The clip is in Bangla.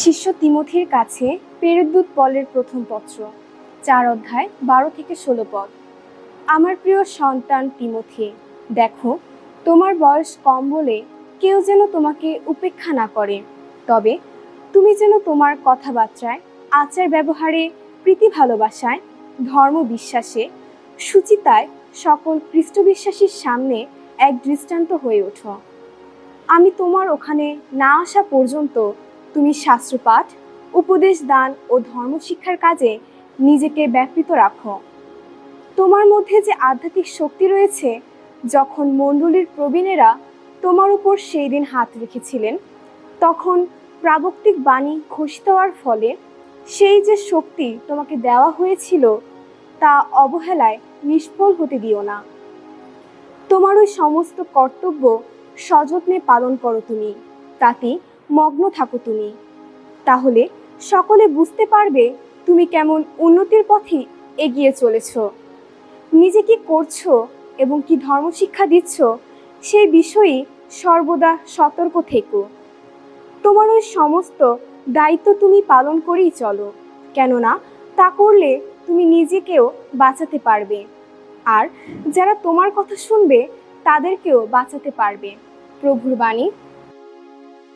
শিষ্য তিমথির কাছে পেরুদ্দূত পলের প্রথম পত্র, চার অধ্যায়, বারো থেকে ষোলো পদ। আমার প্রিয় সন্তান তিমথি, দেখো, তোমার বয়স কম বলে কেউ যেন তোমাকে উপেক্ষা না করে। তবে তুমি যেন তোমার কথাবার্তায়, আচার ব্যবহারে, প্রীতি ভালোবাসায়, ধর্ম বিশ্বাসে, সুচিতায় সকল খ্রিস্টবিশ্বাসীর সামনে এক দৃষ্টান্ত হয়ে ওঠো। আমি তোমার ওখানে না আসা পর্যন্ত তুমি শাস্ত্রপাঠ, উপদেশ দান ও ধর্মশিক্ষার কাজে নিজেকে ব্যাপৃত রাখো। তোমার মধ্যে যে আধ্যাত্মিক শক্তি রয়েছে, যখন মণ্ডলীর প্রবীণেরা তোমার উপর সেই দিন হাত রেখেছিলেন, তখন প্রাবক্তিক বাণী ঘোষিত হওয়ার ফলে সেই যে শক্তি তোমাকে দেওয়া হয়েছিল, তা অবহেলায় নিষ্ফল হতে দিও না। তোমার ওই সমস্ত কর্তব্য সযত্নে পালন করো তুমি, তাতে মগ্ন থাকো তুমি। তাহলে সকলে বুঝতে পারবে তুমি কেমন উন্নতির পথে এগিয়ে চলেছ। নিজে কি করছ এবং কি ধর্মশিক্ষা দিচ্ছ সেই বিষয়ে সর্বদা সতর্ক থেকো। তোমার ওই সমস্ত দায়িত্ব তুমি পালন করেই চলো, কেননা তা করলে তুমি নিজেকেও বাঁচাতে পারবে। আর যারা তোমার কথা শুনবে, তাদেরকেও বাঁচাতে পারবে। প্রভুর বাণী